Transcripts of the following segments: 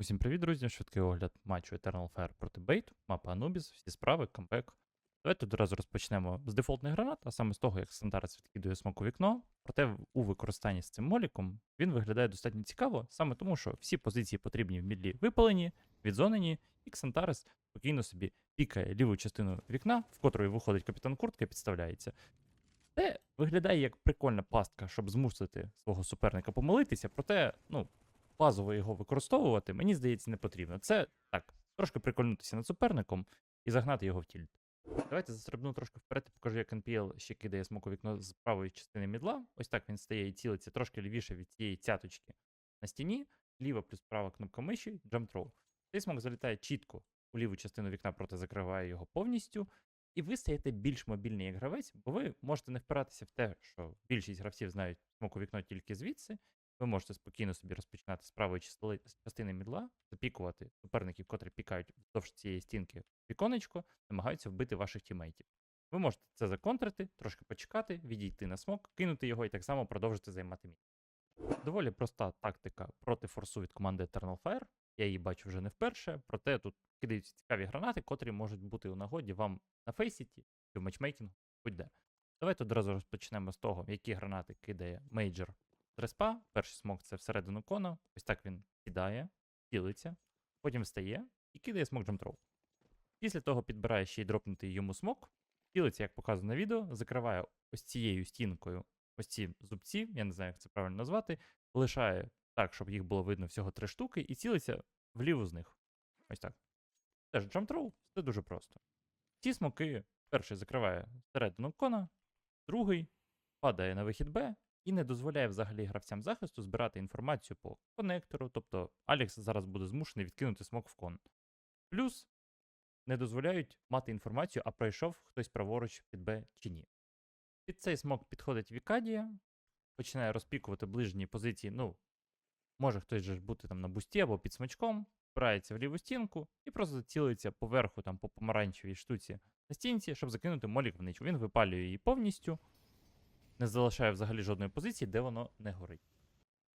Усім привіт, друзі! Швидкий огляд матчу Eternal Fire проти Bait, мапа Anubis, всі справи, камбек. Давайте одразу розпочнемо з дефолтних гранат, а саме з того, як Сантарес відкидує смок у вікно. Проте у використанні з цим моліком він виглядає достатньо цікаво, саме тому, що всі позиції потрібні в мідлі випалені, відзонені, і Ксантарес спокійно собі пікає ліву частину вікна, в котрої виходить капітан куртка і підставляється. Це виглядає як прикольна пастка, щоб змусити свого суперника помилитися, проте, ну, базово його використовувати, мені здається, не потрібно. Це так, трошки прикольнутися над суперником і загнати його в тільт. Давайте застрибну трошки вперед і покажу, як NPL ще кидає смок у вікно з правої частини мідла. Ось так він стає і цілиться трошки лівіше від цієї цяточки на стіні. Ліва плюс права кнопка миші, jump throw. Цей смок залітає чітко у ліву частину вікна, проте закриває його повністю. І ви стаєте більш мобільний як гравець, бо ви можете не впиратися в те, що більшість гравців знають смок у вікно тільки звідси. Ви можете спокійно собі розпочинати з правої частини- мідла, запікувати суперників, котрі пікають вздовж цієї стінки віконечко, намагаються вбити ваших тімейтів. Ви можете це законтрити, трошки почекати, відійти на смок, кинути його і так само продовжити займати мід. Доволі проста тактика проти форсу від команди Eternal Fire. Я її бачу вже не вперше, проте тут кидаються цікаві гранати, котрі можуть бути у нагоді вам на фейсіті чи в матчмейкінгу, будь-де. Давайте одразу розпочнемо з того, які гранати кидає мейджор респа. Перший смок це всередину кона. Ось так він кидає, цілиться, потім встає і кидає смок джамтроу. Після того підбирає ще й дропнутий йому смок, цілиться, як показано на відео, закриває ось цією стінкою ось ці зубці, я не знаю, як це правильно назвати, лишає так, щоб їх було видно всього три штуки, і цілиться вліву з них. Ось так. Теж джамтроу, це дуже просто. Ці смоки перший закриває середину кона, другий падає на вихід Б і не дозволяє взагалі гравцям захисту збирати інформацію по конектору, тобто Алекс зараз буде змушений відкинути смок в кон. Плюс не дозволяють мати інформацію, а пройшов хтось праворуч під Б чи ні. Під цей смок підходить Вікадія, починає розпікувати ближні позиції. Ну, може хтось же бути там на бусті або під смачком, впирається в ліву стінку і просто цілиться поверху там по помаранчевій штуці на стінці, щоб закинути молік в ничу. Він випалює її повністю, не залишає взагалі жодної позиції, де воно не горить.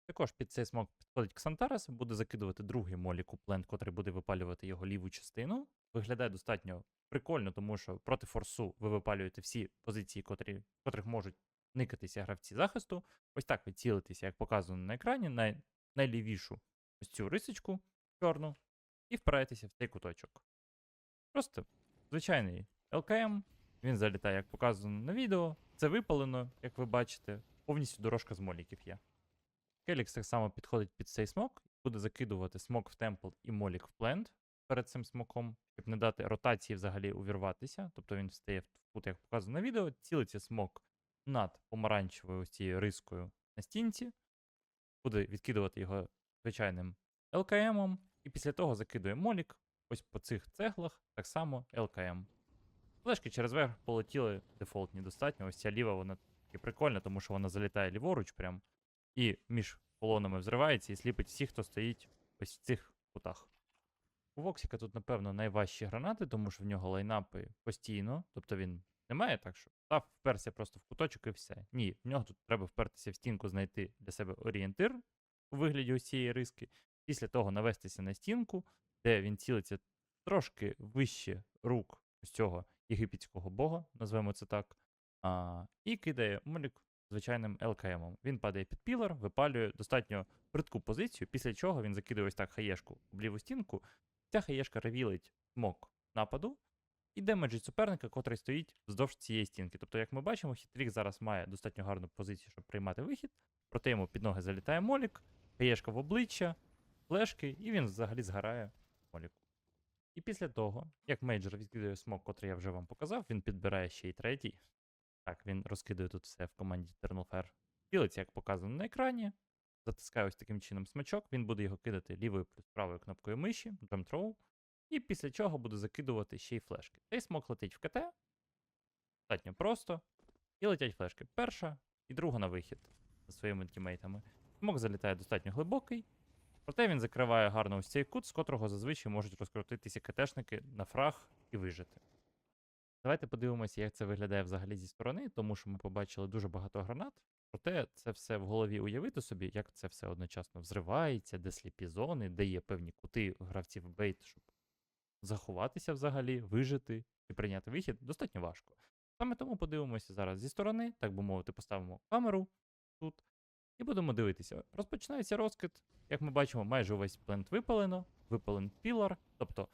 Також під цей смок підходить Ксантарес, буде закидувати другий молік у плент, котрий буде випалювати його ліву частину. Виглядає достатньо прикольно, тому що проти форсу ви випалюєте всі позиції, котрі, котрих можуть никатися гравці захисту. Ось так ви цілитеся, як показано на екрані, на найлівішу ось цю рисочку чорну, і впираєтеся в цей куточок. Просто звичайний ЛКМ, він залітає, як показано на відео. Це випалено, як ви бачите, повністю дорожка з моліків є. Келікс так само підходить під цей смок, буде закидувати смок в темпл і молік в плент перед цим смоком, щоб не дати ротації взагалі увірватися. Тобто він встає в кут, як показано на відео, цілиться смок над помаранчевою ось цією рискою на стінці, буде відкидувати його звичайним ЛКМом, і після того закидує молік. Ось по цих цеглах так само ЛКМ. Флешки через верх полетіли дефолтні достатньо. Ось ця ліва, вона таки прикольна, тому що вона залітає ліворуч прям. І між колонами взривається і сліпить всіх, хто стоїть ось в цих кутах. У Воксіка тут, напевно, найважчі гранати, тому що в нього лайнапи постійно. Тобто він не має так, що став, вперся просто в куточок і все. Ні, в нього тут треба впертися в стінку, знайти для себе орієнтир у вигляді ось цієї риски. Після того навестися на стінку, де він цілиться трошки вище рук ось цього єгипетського бога, назвемо це так. А, і кидає молік звичайним ЛКМом. Він падає під пілар, випалює достатньо притку позицію, після чого він закидує ось так хаєшку в ліву стінку. Ця хаєшка ревілить смок нападу і демеджить суперника, котрий стоїть вздовж цієї стінки. Тобто, як ми бачимо, хитрік зараз має достатньо гарну позицію, щоб приймати вихід, проте йому під ноги залітає молік, хаєшка в обличчя, флешки, і він взагалі згорає моліку. І після того, як мейджор відкидує смок, котрий я вже вам показав, він підбирає ще й третій. Так, він розкидує тут все в команді Fire. Цілиться, як показано на екрані. Затискає ось таким чином смачок. Він буде його кидати лівою плюс правою кнопкою миші, Throw. І після чого буде закидувати ще й флешки. Цей смок летить в КТ. Достатньо просто. І летять флешки. Перша і друга на вихід за своїми тімейтами. Смок залітає достатньо глибокий. Проте він закриває гарно ось цей кут, з котрого зазвичай можуть розкрутитися КТшники на фраг і вижити. Давайте подивимося, як це виглядає взагалі зі сторони, тому що ми побачили дуже багато гранат. Проте це все в голові уявити собі, як це все одночасно взривається, де сліпі зони, де є певні кути гравців бейт, щоб заховатися взагалі, вижити і прийняти вихід, достатньо важко. Саме тому подивимося зараз зі сторони, так би мовити, поставимо камеру тут і будемо дивитися. Розпочинається розкид. Як ми бачимо, майже увесь плент випалено, випален пілар. Тобто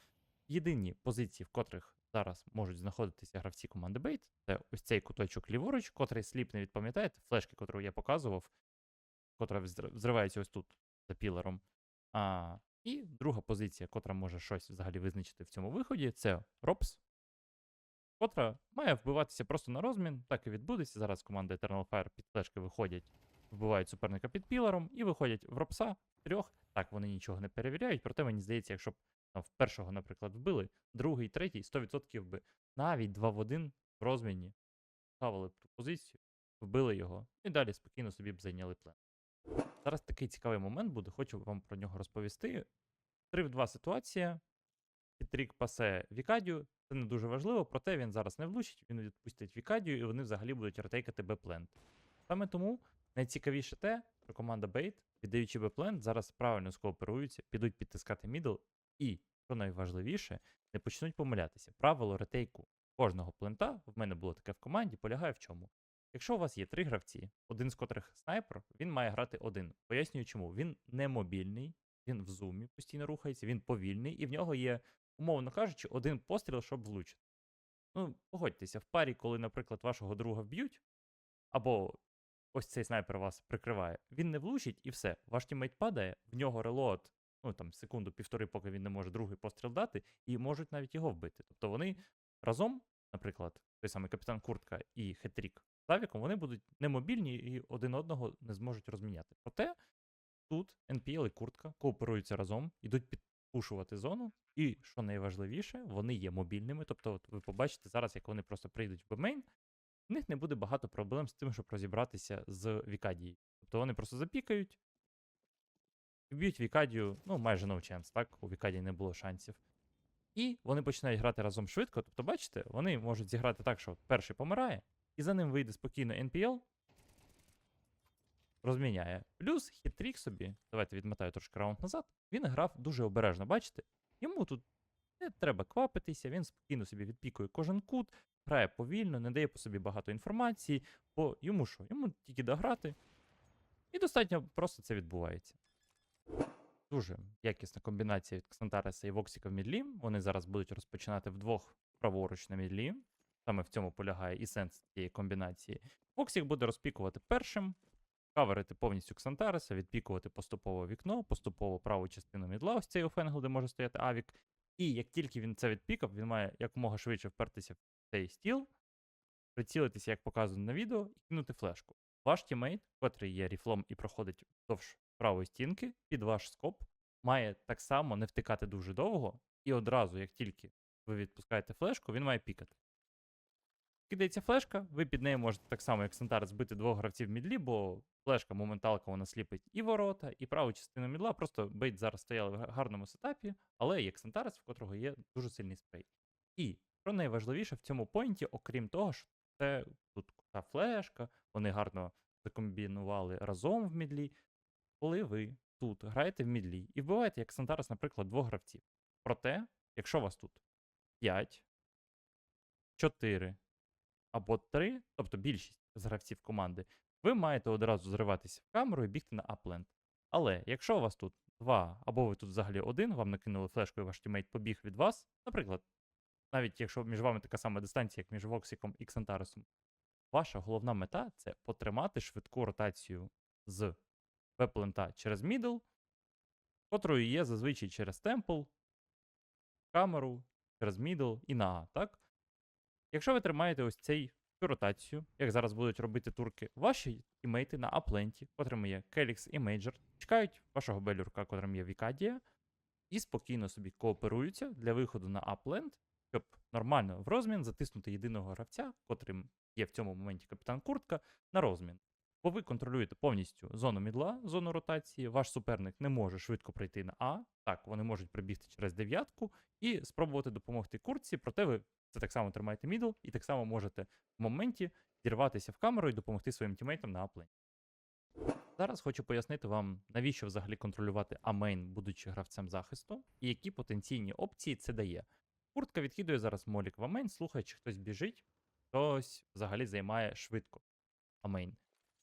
єдині позиції, в котрих зараз можуть знаходитися гравці команди Бейт, це ось цей куточок ліворуч, котрий сліпне від, пам'ятаєте, флешки, котру я показував, котра взривається ось тут за піларом. А, і друга позиція, котра може щось взагалі визначити в цьому виході, це Ропс, котра має вбиватися просто на розмін, так і відбудеться. Зараз команда Eternal Fire під флешки виходять, вбивають суперника під піларом і виходять в Ропса трьох. Так, вони нічого не перевіряють, проте мені здається, якщо б там, в першого, наприклад, вбили, другий, третій, 100% би навіть 2 в 1 в розміні ставили б ту позицію, вбили його і далі спокійно собі б зайняли плен. Зараз такий цікавий момент буде, хочу вам про нього розповісти. 3 в 2 ситуація. Пітрік пасе Вікадію. Це не дуже важливо, проте він зараз не влучить, він відпустить Вікадію, і вони взагалі будуть ретейкати Б-плент. Саме тому найцікавіше те, що команда Бейт, віддаючи Б-плент, зараз правильно скооперуються, підуть підтискати мідл, і, що найважливіше, не почнуть помилятися. Правило ретейку кожного плента, в мене було таке в команді, полягає в чому? Якщо у вас є три гравці, один з котрих снайпер, він має грати один. Пояснюю чому. Він не мобільний, він в зумі постійно рухається, він повільний, і в нього є, умовно кажучи, один постріл, щоб влучити. Ну, погодьтеся, в парі, коли, наприклад, вашого друга вб'ють, або ось цей снайпер вас прикриває, він не влучить і все. Ваш тіммейт падає, в нього релоад, ну там секунду-півтори, поки він не може другий постріл дати, і можуть навіть його вбити. Тобто вони разом, наприклад, той самий капітан Куртка і Хетрік з вони будуть немобільні і один одного не зможуть розміняти. Проте тут NPL і Куртка кооперуються разом, ідуть підпушувати зону, і що найважливіше, вони є мобільними. Тобто, от ви побачите зараз, як вони просто прийдуть в бмейн, в них не буде багато проблем з тим, щоб розібратися з Вікадією. Тобто вони просто запікають, вб'ють Вікадію, ну, майже chance, так? У Вікадії не було шансів. І вони починають грати разом швидко. Тобто, бачите, вони можуть зіграти так, що перший помирає, і за ним вийде спокійно NPL, розміняє. Плюс хитрік собі, давайте відмотаю трошки раунд назад, він грав дуже обережно, бачите? Йому тут не треба квапитися, він спокійно собі відпікує кожен кут, грає повільно, не дає по собі багато інформації, бо йому що? Йому тільки дограти. І достатньо просто це відбувається. Дуже якісна комбінація від Ксантареса і Воксіка в мідлі. Вони зараз будуть розпочинати вдвох праворуч на мідлі. Саме в цьому полягає і сенс цієї комбінації. Воксік буде розпікувати першим, каверити повністю Ксантареса, відпікувати поступово вікно, поступово праву частину мідла, ось цей офенгл, де може стояти авік. І як тільки він це відпікав, він має якомога швидше впертися в цей стіл, прицілитися, як показано на відео, і кинути флешку. Ваш тімейт, котрий є ріфлом і проходить вздовж правої стінки, під ваш скоп, має так само не втикати дуже довго, і одразу, як тільки ви відпускаєте флешку, він має пікати. Кидається флешка, ви під нею можете так само, як Сантар, збити двох гравців мідлі, бо флешка, моменталка, вона сліпить і ворота, і праву частину мідла. Просто бейт зараз стояли в гарному сетапі, але як Сантарес, в котрого є дуже сильний спрей. І що найважливіше в цьому поінті, окрім того, що це тут та флешка, вони гарно закомбінували разом в мідлі. Коли ви тут граєте в мідлі і вбиваєте, як Сантарес, наприклад, двох гравців. Проте, якщо у вас тут 5, 4 або 3, тобто більшість з гравців команди, ви маєте одразу зриватися в камеру і бігти на апленд. Але якщо у вас тут 2, або ви тут взагалі один, вам накинули флешку і ваш тімейт побіг від вас, наприклад, навіть якщо між вами така сама дистанція, як між Воксіком і Ксантаресом, ваша головна мета це потримати швидку ротацію з веплента через мідл, котрою є зазвичай через темпл, камеру, через мідл і на А, так? Якщо ви тримаєте ось цей цю ротацію, як зараз будуть робити турки, ваші тімейти на апленті, котрими є Келікс і Мейджор, чекають вашого белюрка, котрим є Вікадія, і спокійно собі кооперуються для виходу на апленд, щоб нормально в розмін затиснути єдиного гравця, котрим є в цьому моменті капітан Куртка, на розмін. Бо ви контролюєте повністю зону мідла, зону ротації, ваш суперник не може швидко прийти на А. Так, вони можуть прибігти через дев'ятку і спробувати допомогти куртці, проте ви це так само тримаєте мідл, і так само можете в моменті зірватися в камеру і допомогти своїм тімейтам на аплені. Зараз хочу пояснити вам, навіщо взагалі контролювати амейн, будучи гравцем захисту, і які потенційні опції це дає. Куртка відкидує зараз молік в амейн, слухає, чи хтось біжить, хтось взагалі займає швидко амейн.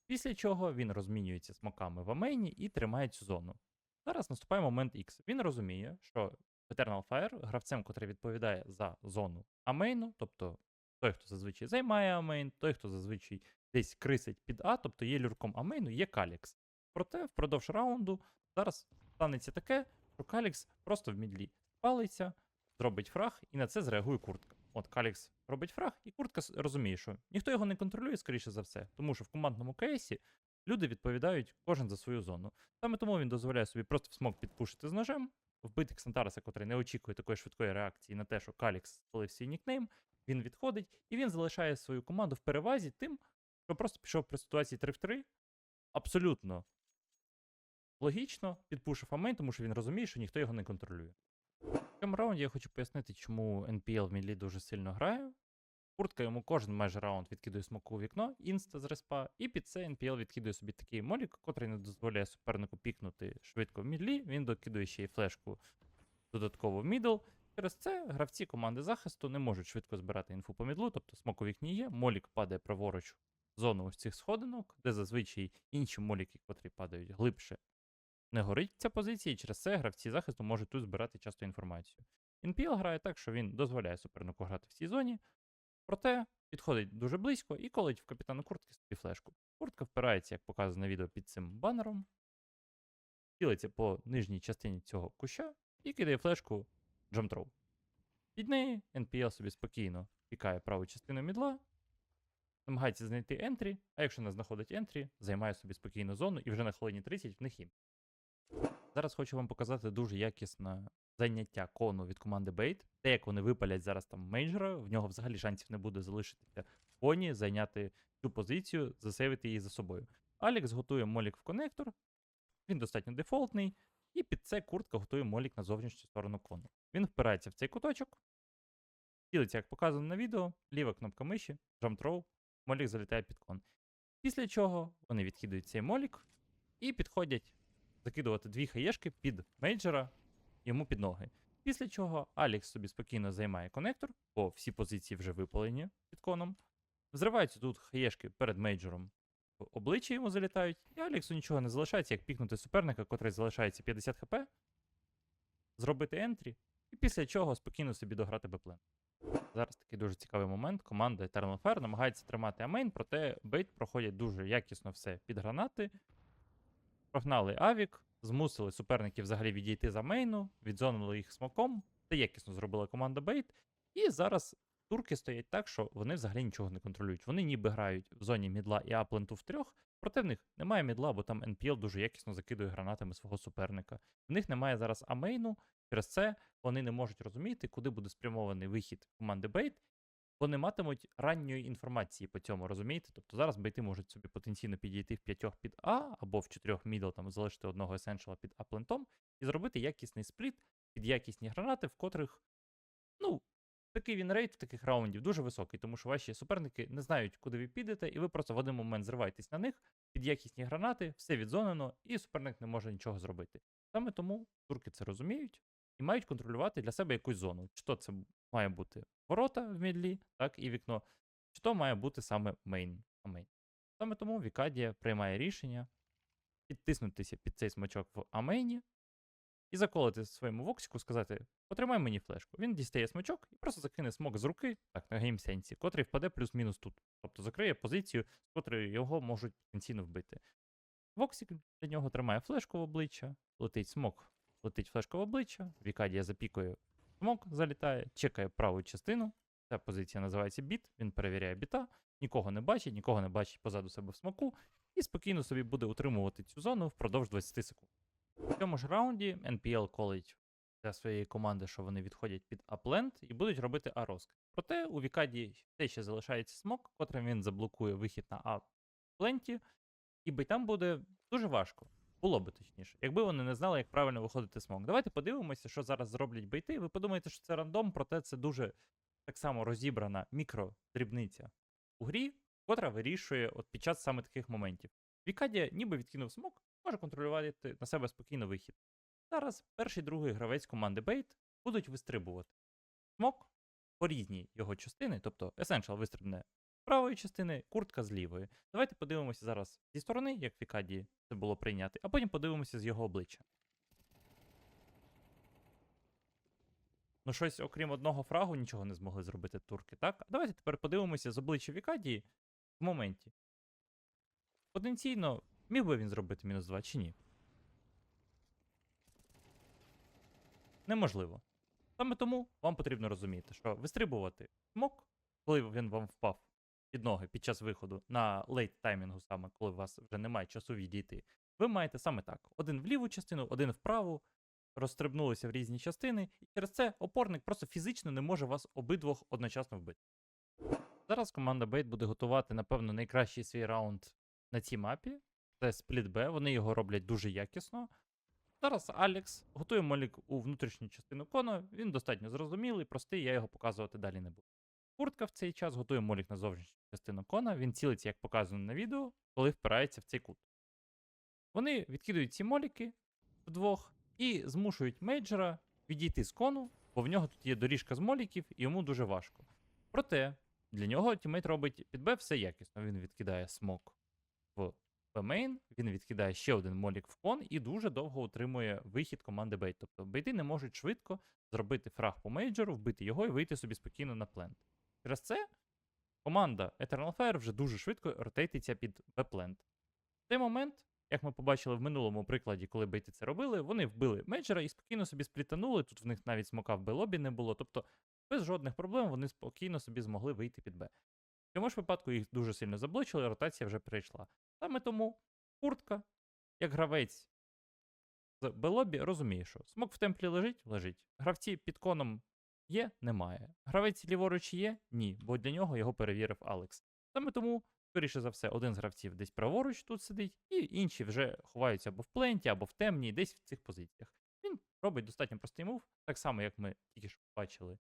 Після чого він розмінюється смоками в амейні і тримає цю зону. Зараз наступає момент X. Він розуміє, що Eternal Fire, гравцем, котрий відповідає за зону амейну, тобто той, хто зазвичай займає амейн, той, хто зазвичай десь крисить під А, тобто є люрком амейну, є Калікс. Проте впродовж раунду зараз станеться таке, що Калікс просто в мідлі спалиться, зробить фраг, і на це зреагує куртка. От Калікс робить фраг, і куртка розуміє, що ніхто його не контролює, скоріше за все, тому що в командному кейсі люди відповідають кожен за свою зону. Саме тому він дозволяє собі просто в смок підпушити з ножем, вбити Ксантареса, котрий не очікує такої швидкої реакції на те, що Калікс спалив свій нікнейм, він відходить, і він залишає свою команду в перевазі тим, що просто пішов при ситуації 3 в 3, абсолютно логічно підпушив амейн, тому що він розуміє, що ніхто його не контролює. В цьому раунді я хочу пояснити, чому NPL в мідлі дуже сильно грає. Куртка йому кожен майже раунд відкидує смоку у вікно, інста з респа, і під це NPL відкидує собі такий молік, котрий не дозволяє супернику пікнути швидко в мідлі. Він докидує ще й флешку додатково в мідл. Через це гравці команди захисту не можуть швидко збирати інфу по мідлу, тобто смок у вікні є, молік падає праворуч в зону ось цих сходинок, де зазвичай інші моліки, котрі падають глибше, не горить ця позиція, і через це гравці захисту можуть тут збирати часто інформацію. NPL грає так, що він дозволяє супернику грати в цій зоні, проте підходить дуже близько і колить в капітана куртки собі флешку. Куртка впирається, як показано на відео під цим банером, цілиться по нижній частині цього куща і кидає флешку джамтроу. Під неї NPL собі спокійно пікає праву частину мідла, намагається знайти ентрі, а якщо не знаходить ентрі, займає собі спокійну зону і вже на хвилині 30 в них їм. Зараз хочу вам показати дуже якісне заняття кону від команди Bait. Те, як вони випалять зараз там мейджора, в нього взагалі шансів не буде залишитися в коні, зайняти цю позицію, засейвити її за собою. Алікс готує молік в конектор, він достатньо дефолтний, і під це куртка готує молік на зовнішню сторону кону. Він впирається в цей куточок, цілиться, як показано на відео, ліва кнопка миші, джамтроу, молік залітає під кон. Після чого вони відкидують цей молік і підходять закидувати дві хаєшки під мейджора йому під ноги. Після чого Алікс собі спокійно займає конектор, бо всі позиції вже випалені під коном. Взриваються тут хаєшки перед мейджором. В обличчя йому залітають, і Аліксу нічого не залишається, як пікнути суперника, котрий залишається 50 хп, зробити ентрі, і після чого спокійно собі дограти беплен. Зараз такий дуже цікавий момент. Команда Eternal Fire намагається тримати амейн, проте бейт проходять дуже якісно все під гранати. Прогнали Авік, змусили суперників взагалі відійти за мейну, відзонили їх смоком. Це якісно зробила команда Бейт. І зараз турки стоять так, що вони взагалі нічого не контролюють. Вони ніби грають в зоні мідла і апленту в трьох, проте в них немає мідла, бо там NPL дуже якісно закидує гранатами свого суперника. В них немає зараз амейну, через це вони не можуть розуміти, куди буде спрямований вихід команди Бейт. Бо не матимуть ранньої інформації по цьому, розумієте? Тобто зараз бейти можуть собі потенційно підійти в п'ятьох під А або в чотирьох мідл, там залишити одного есеншала під аплентом і зробити якісний спліт під якісні гранати, в котрих, ну, такий він рейд в таких раундів дуже високий, тому що ваші суперники не знають, куди ви підете, і ви просто в один момент зриваєтесь на них під якісні гранати, все відзонено, і суперник не може нічого зробити. Саме тому турки це розуміють і мають контролювати для себе якусь зону. Чи то це має бути ворота в мідлі, так, і вікно, чи то має бути саме мейн. а мейн. Саме тому Вікадія приймає рішення підтиснутися під цей смачок в амейні і заколити своєму воксіку, сказати: потримай мені флешку. Він дістає смачок і просто закине смок з руки, так, на геймсенсі, котрий впаде плюс-мінус тут. Тобто закриє позицію, з котрої його можуть потенційно вбити. Воксік для нього тримає флешку в обличчя, летить смок, летить флешка в обличчя, Вікадія запікує смок, залітає, чекає праву частину. Ця позиція називається біт, він перевіряє біта, нікого не бачить, нікого не бачить позаду себе в смоку, і спокійно собі буде утримувати цю зону впродовж 20 секунд. В цьому ж раунді NPL колить для своєї команди, що вони відходять під апленд і будуть робити А-розкид. Проте у Вікаді все ще залишається смок, котрим він заблокує вихід на А-пленті, і бейтам буде дуже важко. Було би точніше, якби вони не знали, як правильно виходити смок. Давайте подивимося, що зараз зроблять бейти. Ви подумаєте, що це рандом, проте це дуже так само розібрана мікродрібниця у грі, котра вирішує от під час саме таких моментів. Вікадія ніби відкинув смок, може контролювати на себе спокійно вихід. Зараз перший другий гравець команди Бейт будуть вистрибувати. Смок по різній його частини, тобто Essential вистрибне правої частини, куртка з лівої. Давайте подивимося зараз зі сторони, як Вікадії це було прийняти, а потім подивимося з його обличчя. Ну, щось, окрім одного фрагу, нічого не змогли зробити турки, так? Давайте тепер подивимося з обличчя Вікадії в моменті. Потенційно, міг би він зробити мінус 2 чи ні? Неможливо. Саме тому вам потрібно розуміти, що вистрибувати смок, коли він вам впав під ноги під час виходу на лейт таймінгу, саме коли у вас вже немає часу відійти, ви маєте саме так: один в ліву частину, один в праву, розстрибнулися в різні частини, і через це опорник просто фізично не може вас обидвох одночасно вбити. Зараз команда Бейт буде готувати, напевно, найкращий свій раунд на цій мапі. Це спліт Б, вони його роблять дуже якісно. Зараз Алекс готує молік у внутрішню частину кона. Він достатньо зрозумілий, простий, я його показувати далі не буду. Куртка в цей час готує молік на зовнішню частину кона. Він цілиться, як показано на відео, коли впирається в цей кут. Вони відкидують ці моліки вдвох і змушують мейджора відійти з кону, бо в нього тут є доріжка з моліків, і йому дуже важко. Проте для нього тімейт робить під Б все якісно. Він відкидає смок в Б-мейн, він відкидає ще один молік в кон і дуже довго утримує вихід команди Бейт. Тобто бейти не можуть швидко зробити фраг по мейджору, вбити його і вийти собі спокійно на плент. Через це команда Eternal Fire вже дуже швидко ротейтиться під Б-плент. В цей момент, як ми побачили в минулому прикладі, коли бейти це робили, вони вбили мейджора і спокійно собі сплітанули. Тут в них навіть смока в Б-лобі не було. Тобто без жодних проблем вони спокійно собі змогли вийти під Б. В цьому ж випадку їх дуже сильно заблочили, ротація вже перейшла. Саме тому куртка, як гравець з Белобі, розуміє, що смок в темплі лежить, лежить. Гравці під коном є, немає. Гравець ліворуч є? Ні, бо для нього його перевірив Алекс. Саме тому, скоріше за все, один з гравців десь праворуч тут сидить, і інші вже ховаються або в пленті, або в темній, десь в цих позиціях. Він робить достатньо простий мув, так само, як ми тільки що бачили.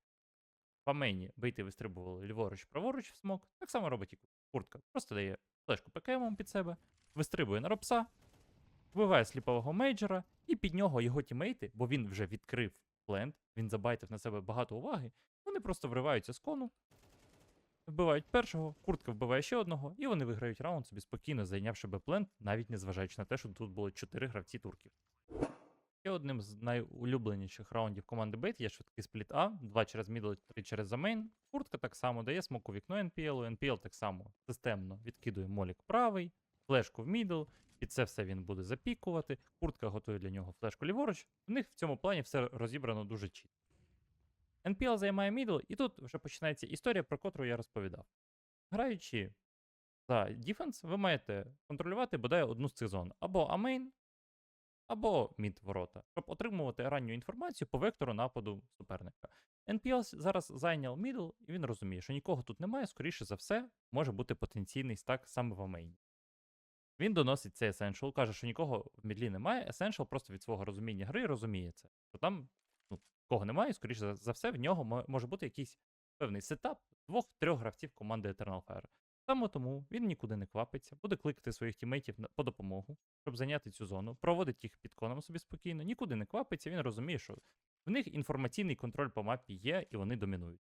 В амені бейти вистрибували ліворуч, праворуч в смок, так само робить і куртка. Просто дає флешку ПКМом під себе, вистрибує на робса, вбиває сліпового мейджора, і під нього його тімейти, бо він вже відкрив плент, він забайтив на себе багато уваги, вони просто вриваються з кону, вбивають першого, куртка вбиває ще одного, і вони виграють раунд собі спокійно, зайнявши Б-плент, навіть незважаючи на те, що тут було 4 гравці турків. Ще одним з найулюбленіших раундів команди Бейт є швидкий спліт А, 2 через мідл, 3 через замейн. Куртка так само дає смоку вікно NPL, NPL так само системно відкидує молік правий, флешку в мідл, під це все він буде запікувати. Куртка готує для нього флешку ліворуч. В них в цьому плані все розібрано дуже чітко. NPL займає мідл, і тут вже починається історія, про котру я розповідав. Граючи за дефенс, ви маєте контролювати бодай одну з цих зон. Або амейн, або мід ворота, щоб отримувати ранню інформацію по вектору нападу суперника. NPL зараз зайняв мідл, і він розуміє, що нікого тут немає, скоріше за все, може бути потенційний стак саме в амейні. Він доносить цей Essential, каже, що нікого в мідлі немає. Essential просто від свого розуміння гри розуміє це. Що там ну, кого немає, скоріше за, за все, в нього може бути якийсь певний сетап двох-трьох гравців команди Eternal Fire. Саме тому він нікуди не квапиться, буде кликати своїх тімейтів по допомогу, щоб зайняти цю зону, проводить їх під коном собі спокійно, нікуди не квапиться, він розуміє, що в них інформаційний контроль по мапі є, і вони домінують.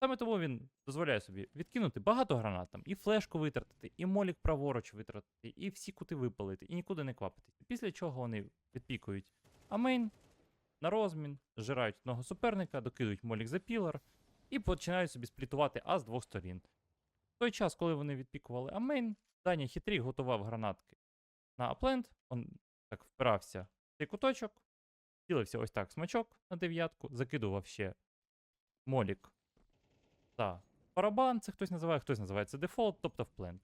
Саме тому він дозволяє собі відкинути багато гранат там, і флешку витратити, і молік праворуч витратити, і всі кути випалити, і нікуди не квапитися. Після чого вони відпікують амейн на розмін, зжирають одного суперника, докидують молік за пілар і починають собі сплітувати А з двох сторін. В той час, коли вони відпікували амейн, Даня хитрий готував гранатки на аплент, он так впирався в цей куточок, цілився ось так смачок на дев'ятку, закидував ще молік та барабан, це хтось називає, хтось називає це дефолт, тобто в плент.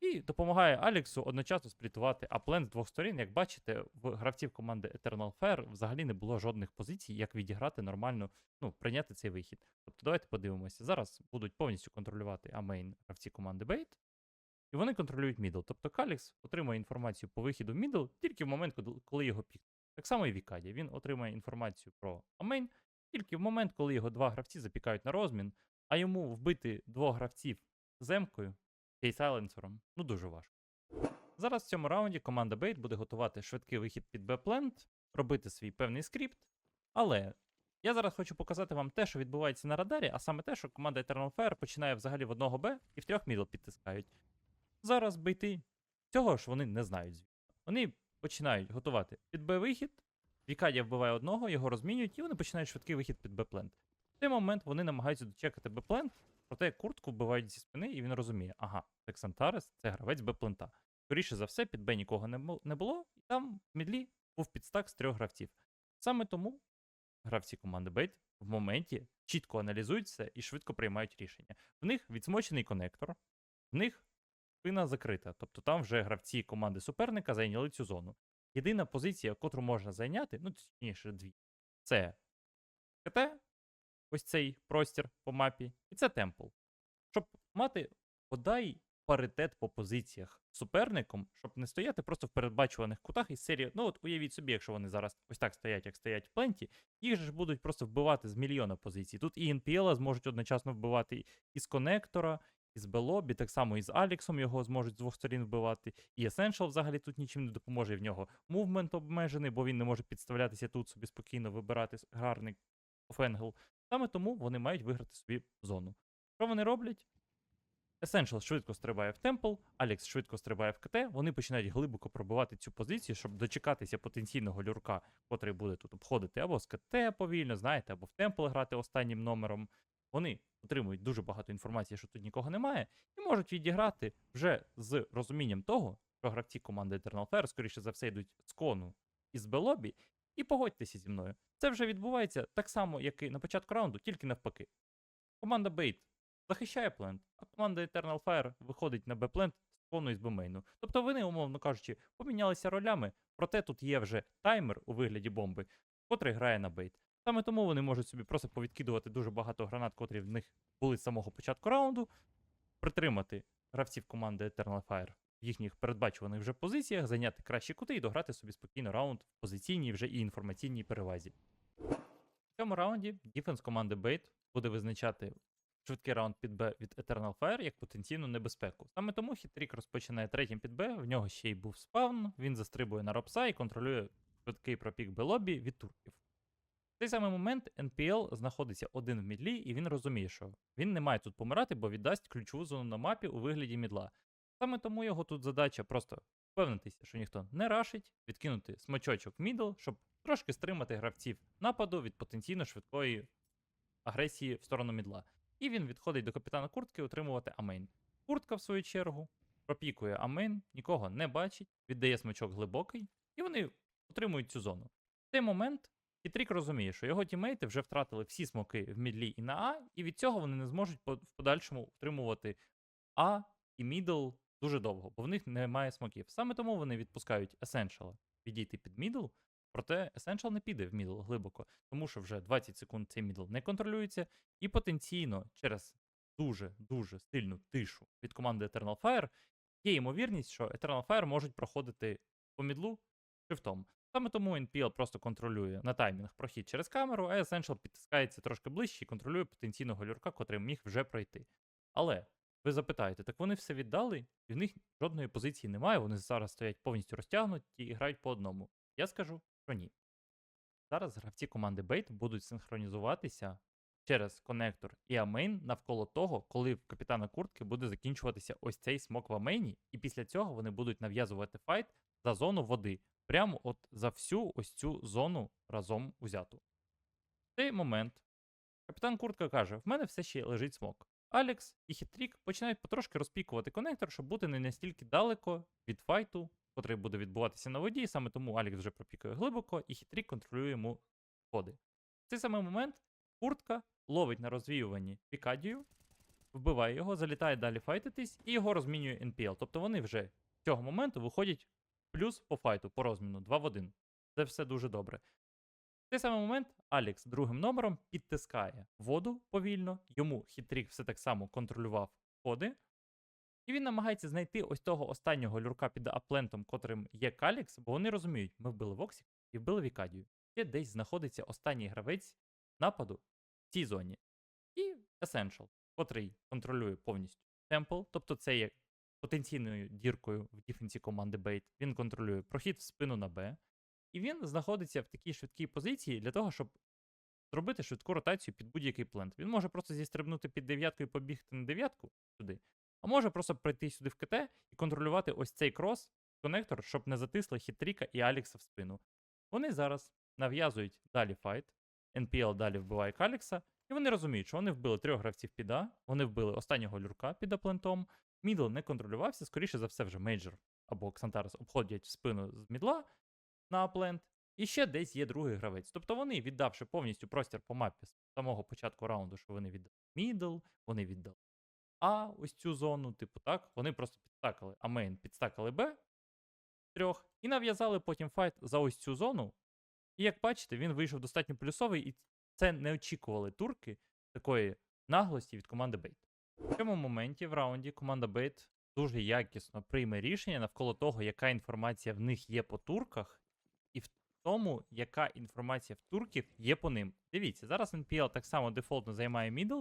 І допомагає Аліксу одночасно сплітувати аплент з двох сторін. Як бачите, в гравців команди Eternal Fire взагалі не було жодних позицій, як відіграти нормально, ну, прийняти цей вихід. Тобто давайте подивимося. Зараз будуть повністю контролювати амейн гравці команди Bait, і вони контролюють мідл. Тобто Калікс отримує інформацію по вихіду мідл тільки в момент, коли- його пік. Так само і Вікаді. Він отримує інформацію про амейн тільки в момент, коли його два гравці запікають на розмін, а йому вбити двох гравців земкою і сайленсером ну дуже важко. Зараз в цьому раунді команда Bait буде готувати швидкий вихід під Б-плент, робити свій певний скрипт. Але я зараз хочу показати вам те, що відбувається на радарі, а саме те, що команда Eternal Fire починає взагалі в одного Б і в трьох мідл підтискають. Зараз бейти цього ж вони не знають, звісно. Вони починають готувати під Б-вихід, Вікадія вбиває одного, його розмінюють, і вони починають швидкий вихід під Б-плент. В той момент вони намагаються дочекати Б-плент, проте куртку вбивають зі спини, і він розуміє, ага, Тексантарес це гравець Б-плента. Скоріше за все, під Б нікого не було, і там в мідлі був підстак з трьох гравців. Саме тому гравці команди Бейт в моменті чітко аналізують все і швидко приймають рішення. В них відсмочений конектор, в них спина закрита. Тобто там вже гравці команди суперника зайняли цю зону. Єдина позиція, котру можна зайняти, ну точніше дві, це КТ, ось цей простір по мапі, і це темпл. Щоб мати подай паритет по позиціях з суперником, щоб не стояти просто в передбачуваних кутах із серії. Ну от уявіть собі, якщо вони зараз ось так стоять, як стоять в пленті, їх же ж будуть просто вбивати з мільйона позицій. Тут і NPL зможуть одночасно вбивати із конектора, із Белобі, так само і з Аліксом його зможуть з двох сторін вбивати. І Essential взагалі тут нічим не допоможе. В нього мувмент обмежений, бо він не може підставлятися тут собі спокійно вибирати гарний офенгл. Саме тому вони мають виграти собі зону. Що вони роблять? Essential швидко стрибає в темпл, Алекс швидко стрибає в КТ, вони починають глибоко пробивати цю позицію, щоб дочекатися потенційного люрка, котрий буде тут обходити або з КТ повільно, знаєте, або в темпл грати останнім номером. Вони отримують дуже багато інформації, що тут нікого немає, і можуть відіграти вже з розумінням того, що гравці команди Eternal Fire, скоріше за все, йдуть з кону і з Белобі. І погодьтеся зі мною. Це вже відбувається так само, як і на початку раунду, тільки навпаки. Команда Бейт захищає плент, а команда Eternal Fire виходить на Б-плент з і з бомейну. Тобто вони, умовно кажучи, помінялися ролями, проте тут є вже таймер у вигляді бомби, котрий грає на бейт. Саме тому вони можуть собі просто повідкидувати дуже багато гранат, котрі в них були з самого початку раунду, притримати гравців команди Eternal Fire їхніх передбачуваних вже позиціях, зайняти кращі кути і дограти собі спокійно раунд в позиційній вже і інформаційній перевазі. В цьому раунді діфенс команди Bait буде визначати швидкий раунд під Б від Eternal Fire як потенційну небезпеку. Саме тому Хітрік розпочинає третім під Б, в нього ще й був спавн, він застрибує на ропса і контролює швидкий пропік Б-лобі від турків. В цей самий момент NPL знаходиться один в мідлі, і він розуміє, що він не має тут помирати, бо віддасть ключову зону на мапі у вигляді мідла. Саме тому його тут задача просто впевнитися, що ніхто не рашить, відкинути смачочок мідл, щоб трошки стримати гравців нападу від потенційно швидкої агресії в сторону мідла. І він відходить до капітана куртки отримувати амейн. Куртка, в свою чергу, пропікує амейн, нікого не бачить, віддає смачок глибокий, і вони отримують цю зону. В цей момент Хітрік розуміє, що його тімейти вже втратили всі смоки в мідлі і на А, і від цього вони не зможуть в подальшому утримувати А і мідл дуже довго, бо в них немає смоків. Саме тому вони відпускають Essential відійти під мідл, проте Essential не піде в мідл глибоко, тому що вже 20 секунд цей мідл не контролюється, і потенційно через дуже-дуже сильну тишу від команди Eternal Fire є ймовірність, що Eternal Fire можуть проходити по мідлу шифтом. Саме тому NPL просто контролює на таймінг прохід через камеру, а Essential підтискається трошки ближче і контролює потенційного люрка, котрий міг вже пройти. Але ви запитаєте, так вони все віддали, і в них жодної позиції немає, вони зараз стоять повністю розтягнуті і грають по одному. Я скажу, що ні. Зараз гравці команди Bait будуть синхронізуватися через конектор і амейн навколо того, коли в капітана куртки буде закінчуватися ось цей смок в амейні, і після цього вони будуть нав'язувати файт за зону води. Прямо от за всю ось цю зону разом узяту. В цей момент капітан Куртка каже: в мене все ще лежить смок. Алекс і Хітрік починають потрошки розпікувати конектор, щоб бути не настільки далеко від файту, котрий буде відбуватися на воді, саме тому Алекс вже пропікує глибоко, і Хітрік контролює йому ходи. В цей самий момент Куртка ловить на розвіюванні Пікадію, вбиває його, залітає далі файтитись, і його розмінює NPL. Тобто вони вже з цього моменту виходять плюс по файту, по розміну 2 в 1. Це все дуже добре. Цей самий момент Алікс другим номером підтискає воду повільно, йому хитрік все так само контролював ходи. І він намагається знайти ось того останнього люрка під аплентом, котрим є Калікс, бо вони розуміють, ми вбили Воксік і вбили Вікадію. Ще десь знаходиться останній гравець нападу в цій зоні. І Essential, котрий контролює повністю Темпл, тобто це є потенційною діркою в діфенсі команди Бейт. Він контролює прохід в спину на Б. І він знаходиться в такій швидкій позиції для того, щоб зробити швидку ротацію під будь-який плент. Він може просто зістрибнути під дев'ятку і побігти на дев'ятку сюди, а може просто прийти сюди в КТ і контролювати ось цей крос, конектор, щоб не затисли Хітріка і Алікса в спину. Вони зараз нав'язують далі файт. NPL далі вбиває Калікса, і вони розуміють, що вони вбили трьох гравців піда, вони вбили останнього люрка під аплентом. Мідл не контролювався, скоріше за все, вже мейджор або Ксантарес обходять в спину з мідла на аплент. І ще десь є другий гравець. Тобто вони, віддавши повністю простір по мапі з самого початку раунду, що вони віддали мідл, вони віддали А, ось цю зону, типу так, вони просто підстакали, а мейн підстакали Б трьох і нав'язали потім файт за ось цю зону. І як бачите, він вийшов достатньо плюсовий, і це не очікували турки такої наглості від команди Бейт. В цьому моменті в раунді команда Бейт дуже якісно прийме рішення навколо того, яка інформація в них є по турках, тому, яка інформація в турків є по ним. Дивіться, зараз NPL так само дефолтно займає мідл,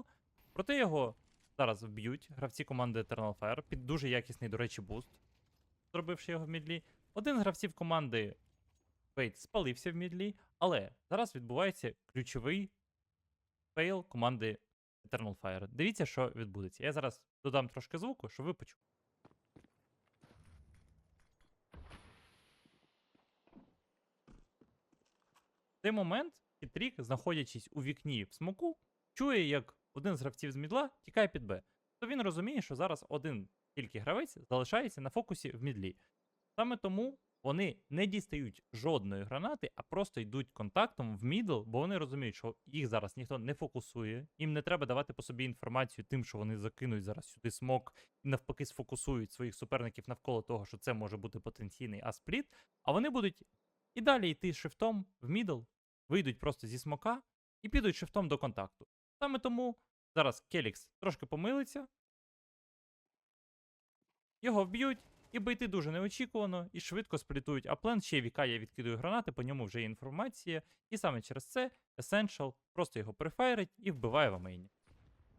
проте його зараз вб'ють гравці команди Eternal Fire під дуже якісний, до речі, буст, зробивши його в мідлі. Один з гравців команди Бейт спалився в мідлі, але зараз відбувається ключовий фейл команди Eternal Fire. Дивіться, що відбудеться. Я зараз додам трошки звуку, щоб ви почули. Цей момент Хітрік, знаходячись у вікні в смоку, чує, як один з гравців з мідла тікає під Б. То він розуміє, що зараз один тільки гравець залишається на фокусі в мідлі. Саме тому вони не дістають жодної гранати, а просто йдуть контактом в мідл, бо вони розуміють, що їх зараз ніхто не фокусує. Їм не треба давати по собі інформацію тим, що вони закинуть зараз сюди смок і навпаки сфокусують своїх суперників навколо того, що це може бути потенційний аспліт. А вони будуть і далі йти шифтом в мідл, вийдуть просто зі смока і підуть шифтом до контакту. Саме тому зараз Келікс трошки помилиться, його вб'ють, і бейти дуже неочікувано і швидко сплітують аплен, ще й вікає відкидує гранати, по ньому вже є інформація. І саме через це Essential просто його префайрить і вбиває в амейні.